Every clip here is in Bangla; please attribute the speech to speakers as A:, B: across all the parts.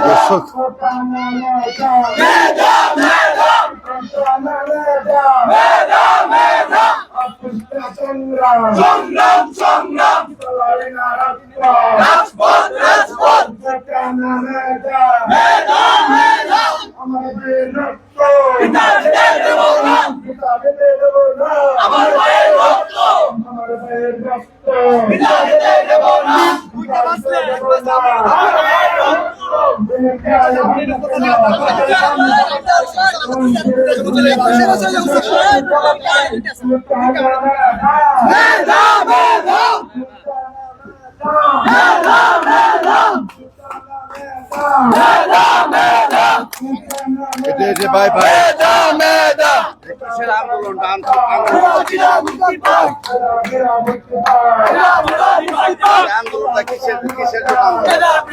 A: দর্শক
B: সংগ্রাম
C: সংগ্রাম রাজপথ রাজপথ
B: আমাদের রক্ত
C: পিতা দিতে দেব না
B: কিতাবে দেব না
C: আমার ভাইয়ের রক্ত
B: আমার ভাইয়ের রক্ত
C: পিতা দিতে দেব না
B: দেব না
C: আমার ভাইয়ের রক্ত মেধা মেধা মেধা মেধা
A: এটে এটে ভাই ভাই
C: মেধা মেধা
A: কিসের আন্দোলনটা আন্দোলনটা কিসের কিসের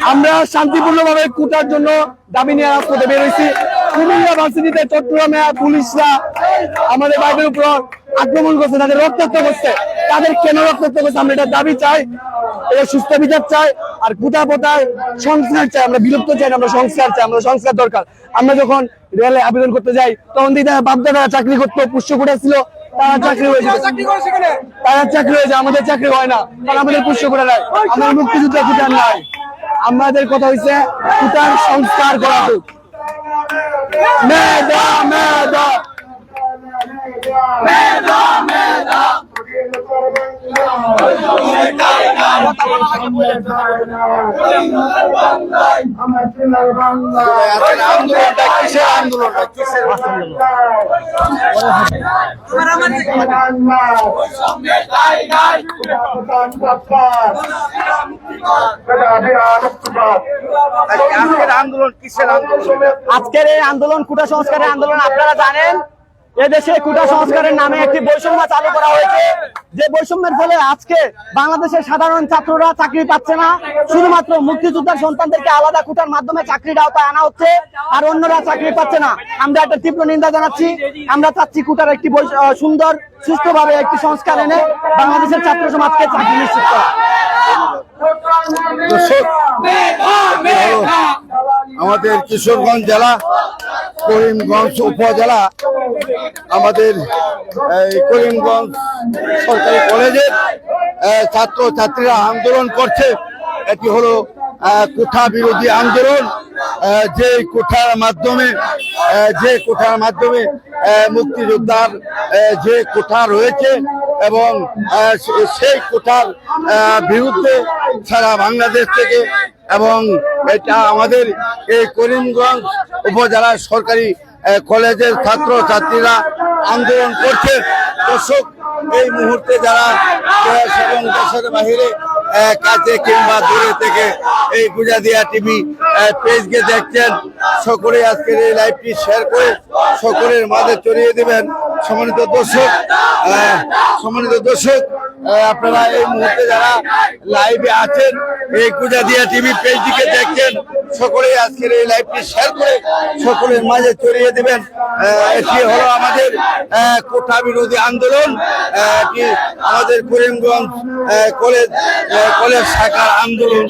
D: আমরা শান্তিপূর্ণভাবে কুটার জন্য দাবি নিয়ে রাজপথে বেরোইছি ভার্সিটিতে চট্টগ্রামে পুলিশরা আমাদের বাইরের উপর আক্রমণ করছে, তাদের রক্তাক্ত করছে। তাদের কেন রক্তাক্ত করছে, আমরা এটা দাবি চাই এটা সুস্থ বিচার চাই, আর কুটা পোটার সংস্কার চাই, আমরা বিলুপ্ত চাই আমরা সংস্কার চাই, আমরা সংস্কার দরকার। আমরা যখন রেলে আবেদন করতে যাই, তখন দিদি বাপদাদারা চাকরি করতো পুষ্যকুটা ছিল তারা চাকরি হয়েছে তারা চাকরি হয়েছে আমাদের চাকরি হয় না, কারণ আমাদের পুষ্যকুটা নাই, আমাদের মুক্তিযুদ্ধ নাই। আমাদের কথা হয়েছে সংস্কার করা হোক। মেধা মেধা
C: মেধা মেধা
A: আন্দোলন আন্দোলন
D: আজকের এই আন্দোলন কুটা সংস্কারের আন্দোলন আপনারা জানেন এদেশে কুটা সংস্কারের নামে একটি বৈষম্য চালু করা হয়েছে। যে বৈষম্যের ফলে আজকে বাংলাদেশের সাধারণ ছাত্ররা চাকরি পাচ্ছে না। শুধুমাত্র মুক্তিযোদ্ধার সন্তানদেরকে আলাদা কুটার মাধ্যমে চাকরির আওতায় আনা হচ্ছে, আর অন্যরা চাকরি পাচ্ছে না। আমরা একটা তীব্র নিন্দা জানাচ্ছি। আমরা চাচ্ছি কুটার একটি সুন্দর সুস্থভাবে একটি সংস্কার এনে বাংলাদেশের ছাত্র সমাজকে চাকরি নিশ্চিত করা।
A: আমাদের কিশোরগঞ্জ জেলা, করিমগঞ্জ উপজেলা আমাদের করিমগঞ্জ সরকারি কলেজের ছাত্র ছাত্রীরা আন্দোলন করছে। এটি হলো কোঠা বিরোধী আন্দোলন। যে কোঠার মাধ্যমে যে কোঠার মাধ্যমে মুক্তিযোদ্ধার যে কোঠা রয়েছে এবং সেই কোঠার বিরুদ্ধে সারা বাংলাদেশ থেকে এবং এটা আমাদের এই করিমগঞ্জ উপজেলার সরকারি কলেজের ছাত্র ছাত্রীরা আন্দোলন করছে। দর্শক এই মুহূর্তে যারা এবং দেশের বাহিরে কাছে কিংবা দূরে থেকে এই গুজাদিয়া টিভি পেজকে দেখছেন। সকলে আজকের এই লাইভটি শেয়ার করে সকলের মাঝে চড়িয়ে দিবেন। সম্মানিত দর্শক সম্মানিত দর্শক আপনারা এই মুহূর্তে যারা লাইভে আছেন, এই গুজাদিয়া টিভি পেজটিকে দেখছেন, সকলেই আজকের এই লাইভটি শেয়ার করে সকলের মাঝে চড়িয়ে দিবেন। এটি হলো আমাদের কোঠা বিরোধী আন্দোলন আমাদের করিমগঞ্জ কলেজ কলেজ শাখার আন্দোলন।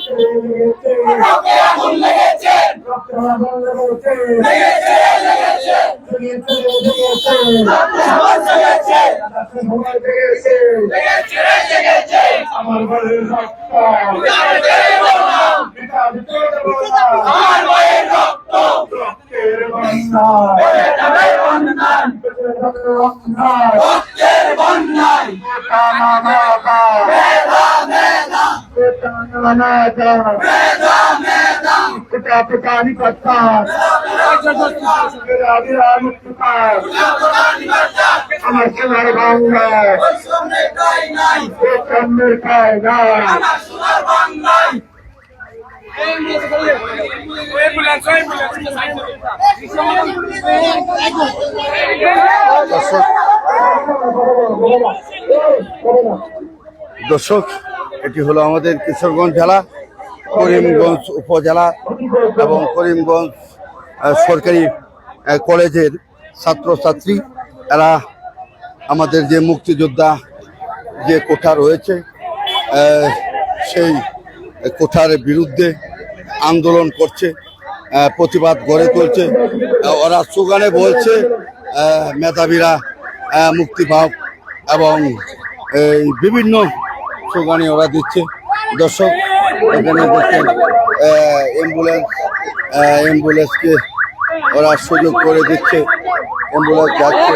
B: আমার ঘরের রক্ত
C: রক্ত।
B: রক্তের
C: বন্যায়। রক্তের বন্যায়।
B: সোনার
C: বাংলায়
A: দর্শক দর্শক এটি হলো আমাদের কিশোরগঞ্জ জেলা, করিমগঞ্জ উপজেলা এবং করিমগঞ্জ সরকারি কলেজের ছাত্রছাত্রী। এরা আমাদের যে মুক্তিযোদ্ধা যে কোঠা রয়েছে সেই কোঠার বিরুদ্ধে আন্দোলন করছে প্রতিবাদ গড়ে তুলছে। ওরা সুগানে বলছে মেধাবীরা মুক্তি পাও এবং বিভিন্ন স্লোগানে ওরা দিচ্ছে। দর্শক এখানে দেখছেন অ্যাম্বুলেন্স অ্যাম্বুলেন্সকে ওরা সুযোগ করে দিচ্ছে। অ্যাম্বুলেন্স যাচ্ছে।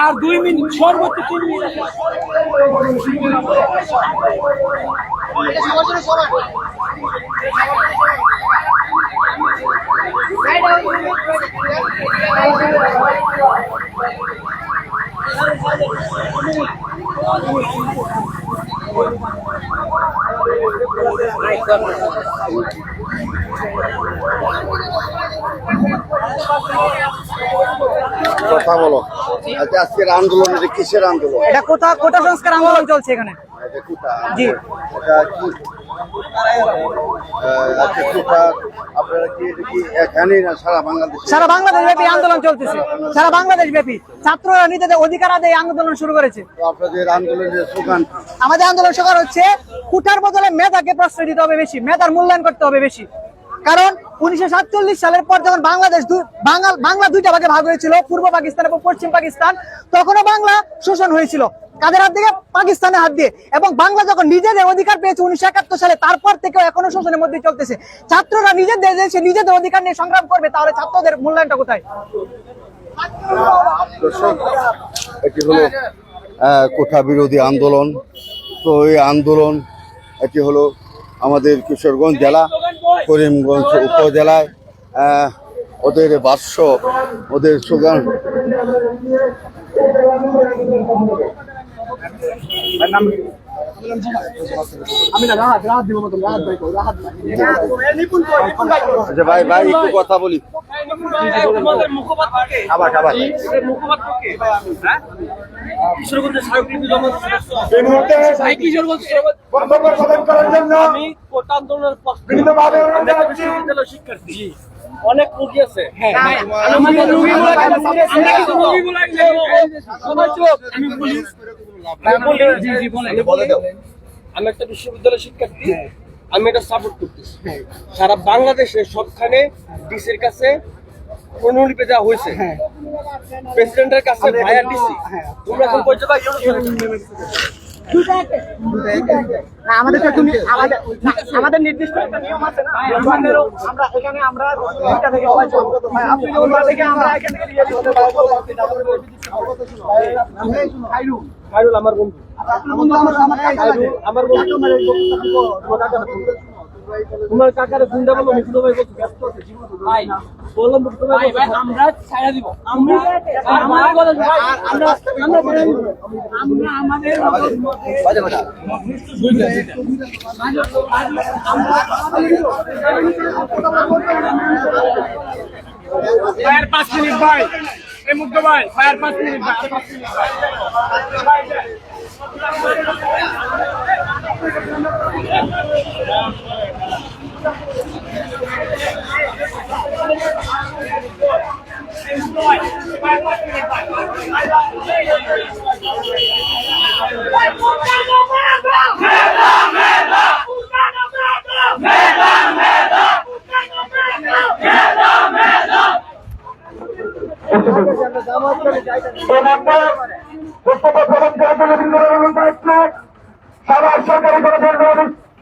E: আর দুই মিনিট সর্বোচ্চ তিন মিনিট।
A: কথা বলো। আচ্ছা আজকের আন্দোলন এটা কিসের আন্দোলন?
F: এটা কোথা কোটা সংস্কার আন্দোলন চলছে এখানে?
A: এটা কোথা?
F: জি।
A: এটা কি? আচ্ছা কোথা? আপনারা কি এটা কি এখানেই না সারা বাংলাদেশে?
F: সারা বাংলাদেশ ব্যাপী আন্দোলন চলতেছে। সারা বাংলাদেশ ব্যাপী। ছাত্ররা নিজেদের অধিকার আদায় আন্দোলন শুরু করেছে।
A: তো আপনাদের আন্দোলনের স্লোগান
F: আমাদের আন্দোলন সকাল হচ্ছে কুটার বদলে মেধাকে প্রশ্রয় দিতে হবে বেশি মেধার মূল্যায়ন করতে হবে বেশি। কারণ উনিশশো সাতচল্লিশ সালের পর যখন বাংলাদেশ বাঙাল বাংলা দুইটা ভাগে ভাগ হয়েছিল, পূর্ব পাকিস্তান এবং পশ্চিম পাকিস্তান, তখনও বাংলা শোষণ হয়েছিল। কাদের হাত থেকে পাকিস্তানের হাত দিয়ে। এবং বাংলা যখন নিজেদের অধিকার পেয়েছে উনিশশো একাত্তর সালে, তারপর থেকেও এখনও শোষণের মধ্যে চলতেছে। ছাত্ররা নিজেদের দেশে নিজেদের অধিকার নিয়ে সংগ্রাম করবে, তাহলে ছাত্রদের মূল্যায়নটা কোথায়?
A: এটি হলো কোঠা বিরোধী আন্দোলন। তো এই আন্দোলন, এটি হলো আমাদের কিশোরগঞ্জ জেলা করিমগঞ্জ উপজেলায় ওদের বাস্য ওদের সুগান।
E: আমি
A: আচ্ছা ভাই ভাই একটু কথা বলি। আবার আবার
E: এর মুখপাত্রকে হ্যাঁ? আমি কোটা আন্দোলনের শিক্ষার্থী। অনেক রোগী আছে। হ্যাঁ আমি বলি আমি একটা বিশ্ববিদ্যালয় শিক্ষার্থী আমি এটা সাপোর্ট করতেছি। সারা বাংলাদেশে সবখানে ডিসির কাছে অনুলিপি দেওয়া হয়েছে। প্রেসিডেন্টের কাছে ভায়া ডিসি। তোমরা এখন পর্যন্ত
F: আমাদের তুমি আমাদের আমাদের নির্দিষ্ট একটা নিয়ম আছে না আমরা এখানে আমরা থেকে সবাই চলবো। আপনি যখন বলেন যে আমরা এখান থেকে নিয়ে যেতে পারব,
E: আমার বন্ধু
F: আমার- লাগে।
E: আমার বন্ধু তোমার কাকার দেবো আমি শুধু ভাই বলছি ব্যস্ত আছে জীবন ভাই বললাম তো ভাই ভাই আমরা ছাড়া দিব। আমরা আমার কথা ভাই আমরা আমরা। আমরা আমাদের ভাইয়ের পাঁচ মিনিট ভাই। এই মুগ্ধ ভাই ভাইয়ের পাঁচ মিনিট ভাই পাঁচ মিনিট ভাই।
D: এই মুহূর্তে বক্তব্য প্রদান বাতিল করার দায়িত্ব সবার সরকারি কলেজের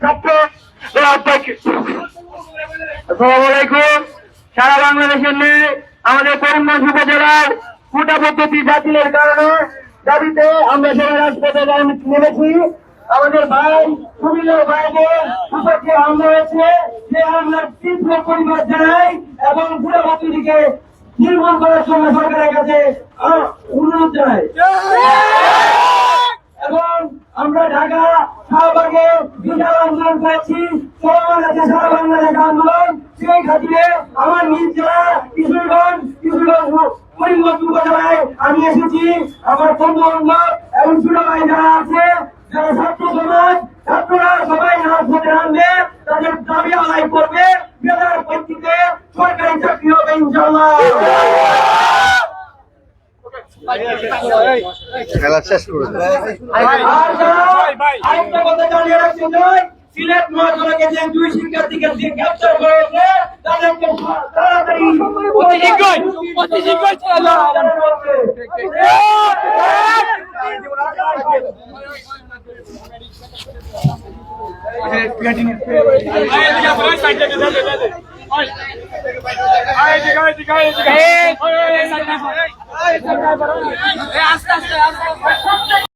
D: ছাত্র
E: সারা বাংলাদেশের নেই আমাদের করিমগঞ্জ উপজেলার কোটা পদ্ধতি বাতিলের কারণে দাবিতে আমরা সবাই রাজপথে নেমেছি। আমাদের ভাই, কুমিল্লার বাইরে উপরকে হামলা হয়েছে। যে হামলার তীব্র পরিবার জানাই এবং পুরো পদ্ধতিকে নির্মূল করার জন্য সরকারের কাছে অনুরোধ জানাই আমরা ঢাকা শাহবাগে বিশাল আন্দোলন করেছি। চলমান আছে সারা বাংলাদেশ আন্দোলন। সেই খাতিরে আমার নিজ জেলা কিশোরগঞ্জ কিশোরগঞ্জ আমি এসেছি। আমার বন্ধু বান্ধব এবং আছে ছাত্র সমাজ, ছাত্ররা সবাই করবে। সরকারি চাকরি হবে ইনশাল্লাহ
A: খেলা শেষ করে
E: সিলেট মহাসড়কে যে দুই শিক্ষার্থীকে যে গ্রেপ্তার করা তাদেরকে তাড়াতাড়ি অতি শীঘ্রই, অতি শীঘ্রই ছেড়ে আস্তে হবে।